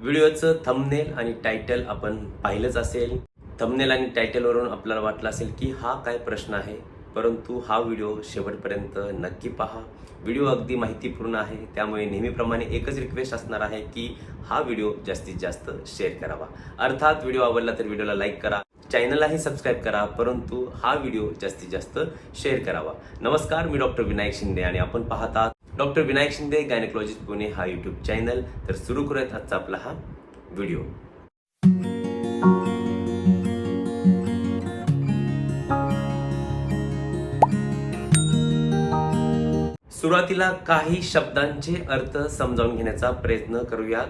व्हिडिओचं thumbnail आणि title आपण पाहिलंच असेल. थंबनेल आणि टायटलवरून आपल्याला वाटलं असेल की हा काय प्रश्न आहे परंतु हा व्हिडिओ शेवटपर्यंत नक्की पहा. व्हिडिओ अगदी माहितीपूर्ण आहे त्यामुळे नेहमीप्रमाणे एकच रिक्वेस्ट असणार आहे की हा व्हिडिओ जास्तीत जास्त शेअर करावा. अर्थात व्हिडिओ आवडला तर व्हिडिओला लाईक करा चॅनललाही सबस्क्राईब करा परंतु हा व्हिडिओ जास्तीत जास्त शेअर करावा. नमस्कार मी डॉक्टर विनायक शिंदे आणि आपण पाहतात डॉक्टर विनायक शिंदे गायनेकोलॉजिस्ट पुणे हा युट्यूब चॅनल तर सुरू करूयात आजचा आपला हा व्हिडिओ सुरुवातीला काही शब्दांचे अर्थ समजावून घेण्याचा प्रयत्न करूया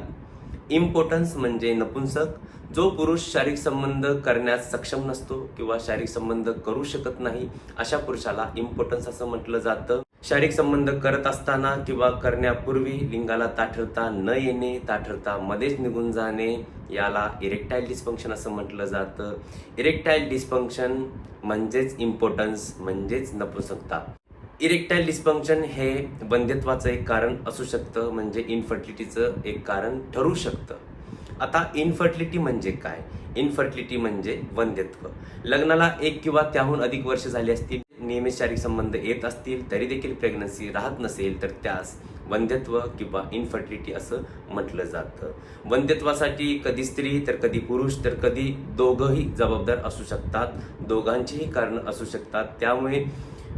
इम्पॉर्टन्स म्हणजे नपुंसक. जो पुरुष शारीरिक संबंध करण्यास सक्षम नसतो किंवा शारीरिक संबंध करू शकत नाही अशा पुरुषाला इम्पॉर्टन्स असं म्हटलं जातं. शारीरिक संबंध करत असताना किंवा करण्यापूर्वी लिंगाला ताठरता न येणे ताठरता मध्येच निघून जाणे याला इरेक्टाईल डिस्फंक्शन असं म्हटलं जातं. इरेक्टाईल डिस्फंक्शन म्हणजेच इम्पॉर्टन्स म्हणजेच नपुंसकता. इरेक्टाईल डिस्फंक्शन हे बंध्यत्वाचं एक कारण असू शकतं म्हणजे इन्फर्टिलिटीचं एक कारण ठरू शकतं. आता इन्फर्टिलिटी म्हणजे काय? इन्फर्टिलिटी म्हणजे वंध्यत्व लग्नाला एक किंवा त्याहून अधिक वर्ष झाली असतील नियमित शारीरिक संबंध येत असतील तरी देखील प्रेग्नन्सी राहत नसेल तर त्यास वंध्यत्व किंवा इन्फर्टिलिटी असं म्हटलं जातं. वंध्यत्वासाठी कधी स्त्री तर कधी पुरुष तर कधी दोघंही जबाबदार असू शकतात. दोघांचीही कारण असू शकतात. त्यामुळे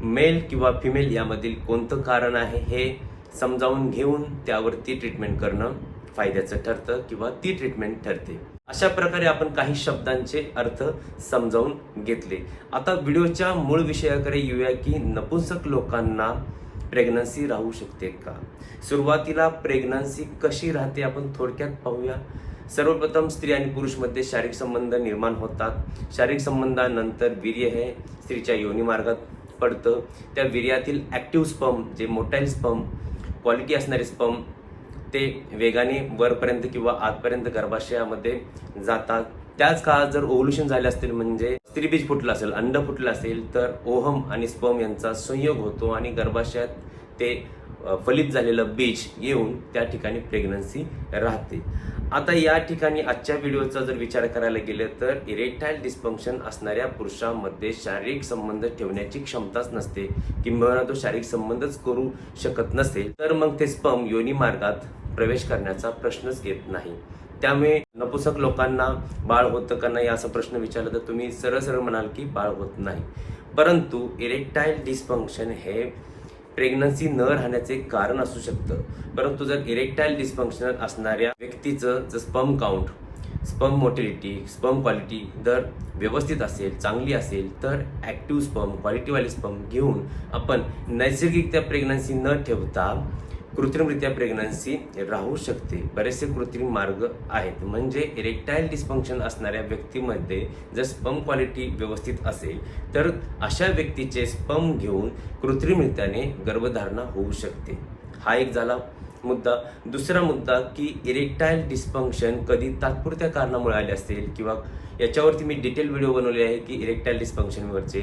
मेल किंवा फिमेल यामधील कोणतं कारण आहे हे समजावून घेऊन त्यावरती ट्रीटमेंट करणं फायद्याचं ठरतं किंवा ती ट्रीटमेंट ठरते. अशा प्रकारे आपण काही शब्दांचे अर्थ समजावून घेतले. आता व्हिडिओच्या मूळ विषयाकडे येऊया की नपुंसक लोकांना प्रेग्नन्सी राहू शकते का? सुरुवातीला प्रेग्नन्सी कशी राहते आपण थोडक्यात पाहूया. सर्वप्रथम स्त्री आणि पुरुषमध्ये शारीरिक संबंध निर्माण होतात. शारीरिक संबंधानंतर वीर्य हे स्त्रीच्या योनी मार्गात पडतं. त्या वीर्यातील ॲक्टिव्ह स्पम जे मोटाईल स्पम क्वालिटी असणारे स्पम ते वेगाने वरपर्यंत किंवा आतपर्यंत गर्भाशयामध्ये जातात. त्याच काळात जर ओव्होल्युशन झाले असतील म्हणजे स्त्रीबीज फुटलं असेल अंड फुटलं असेल तर ओहम आणि स्पर्म यांचा संयोग होतो आणि गर्भाशयात ते फलित झालेलं बीज येऊन त्या ठिकाणी प्रेग्नन्सी राहते. आता या ठिकाणी आजच्या व्हिडिओचा जर विचार करायला गेलं तर इरेक्टाईल डिस्फंक्शन असणाऱ्या पुरुषांमध्ये शारीरिक संबंध ठेवण्याची क्षमताच नसते. किंबहुना तो शारीरिक संबंधच करू शकत नसेल तर मग ते स्पम योनी मार्गात प्रवेश करण्याचा प्रश्नच येत नाही. त्यामुळे नपुसक लोकांना बाळ होतं का नाही असा प्रश्न विचारला तर तुम्ही सरळ सरळ म्हणाल की बाळ होत नाही. परंतु इरेक्टाईल डिस्फंक्शन हे प्रेग्नन्सी न राहण्याचे कारण असू शकतं. परंतु जर इरेक्टाईल डिस्फंक्शन असणाऱ्या व्यक्तीचं जर sperm count sperm motility sperm quality जर व्यवस्थित असेल चांगली असेल तर ॲक्टिव्ह स्पम क्वालिटीवाले स्पम घेऊन आपण नैसर्गिकरित्या प्रेग्नन्सी न ठेवता कृत्रिमरित्या प्रेग्नन्सी राहू शकते. बरेचसे कृत्रिम मार्ग आहेत. म्हणजे इरेक्टाईल डिस्फंक्शन असणाऱ्या व्यक्तीमध्ये जर स्पम क्वालिटी व्यवस्थित असेल तर अशा व्यक्तीचे स्पम घेऊन कृत्रिमरित्याने गर्भधारणा होऊ शकते. हा एक झाला मुद्दा. दुसरा मुद्दा की इरेक्टाईल डिस्फंक्शन कधी तात्पुरत्या कारणामुळे आले असेल किंवा याच्यावरती मी डिटेल व्हिडिओ बनवले आहे की इरेक्टाईल डिस्फंक्शनवरचे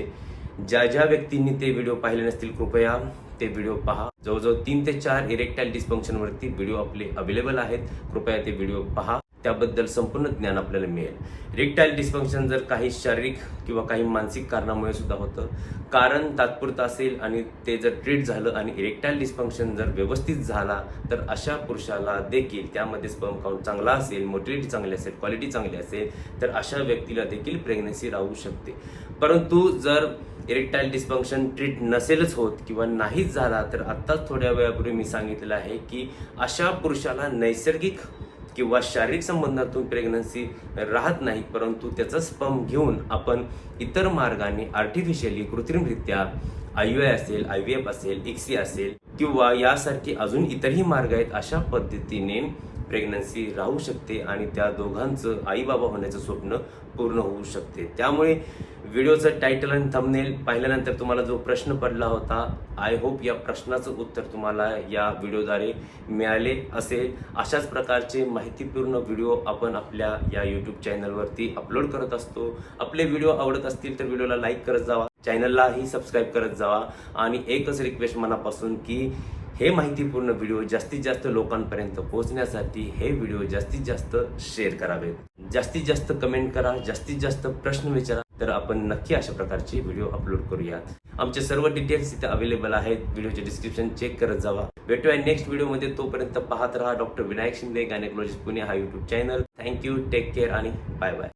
ज्या ज्या व्यक्तींनी ते व्हिडिओ पाहिले नसतील कृपया ते व्हिडिओ पहा. जवळजवळ तीन ते चार इरेक्टाईल डिस्फंक्शनवरती व्हिडिओ आपले अवेलेबल आहेत. कृपया ते व्हिडिओ पहा. त्याबद्दल संपूर्ण ज्ञान आपल्याला मिळेल. इरेक्टाईल डिस्फंक्शन जर काही शारीरिक किंवा काही मानसिक कारणामुळे सुद्धा होतं कारण तात्पुरतं असेल आणि ते जर ट्रीट झालं आणि इरेक्टाईल डिस्फंक्शन जर व्यवस्थित झाला तर अशा पुरुषाला देखील त्यामध्ये स्पर्म काउंट चांगला असेल मोटिलिटी चांगली असेल क्वालिटी चांगली असेल तर अशा व्यक्तीला देखील प्रेग्नन्सी राहू शकते. परंतु जर इरेक्टाईल डिस्फंक्शन ट्रीट नसेलच होत किंवा नाहीच झाला तर आत्ताच थोड्या वेळापूर्वी मी सांगितलेलं आहे की अशा पुरुषाला नैसर्गिक किंवा शारीरिक संबंधातून प्रेग्नन्सी राहत नाही परंतु त्याचा स्पम घेऊन आपण इतर मार्गाने आर्टिफिशियली कृत्रिमरित्या आय यू असेल आय व्ही एफ असेल इक्सी असेल किंवा यासारखे अजून इतरही मार्ग आहेत अशा पद्धतीने प्रेग्नन्सी राहू शकते आणि त्या दोघांचं आई बाबा होण्याचं स्वप्न पूर्ण होऊ शकते. त्यामुळे व्हिडिओचं टायटल आणि थंबनेल पाहिल्यानंतर तुम्हाला जो प्रश्न पडला होता आय होप या प्रश्नाचं उत्तर तुम्हाला या व्हिडिओद्वारे मिळाले असेल. अशाच प्रकारचे माहितीपूर्ण व्हिडिओ आपण आपल्या या यूट्यूब चॅनलवरती अपलोड करत असतो. आपले व्हिडिओ आवडत असतील तर व्हिडिओला लाईक करत जावा. चॅनललाही सबस्क्राईब करत जावा. आणि एकच रिक्वेस्ट मनापासून की हे माहितीपूर्ण व्हिडिओ जास्तीत जास्त लोकांपर्यंत पोहोचण्यासाठी हे व्हिडिओ जास्तीत जास्त शेअर करावेत. जास्तीत जास्त कमेंट करा जास्तीत जास्त प्रश्न विचारा तर आपण नक्की अशा प्रकारचे व्हिडिओ अपलोड करूयात. आमचे सर्व डिटेल्स इथे अवेलेबल आहेत. व्हिडिओचे डिस्क्रिप्शन चेक करत जावा. भेटूया नेक्स्ट व्हिडिओमध्ये तोपर्यंत पाहत राहा डॉक्टर विनायक शिंदे गायनेकोलॉजिस्ट पुणे हा YouTube channel thank you take care आणि बाय बाय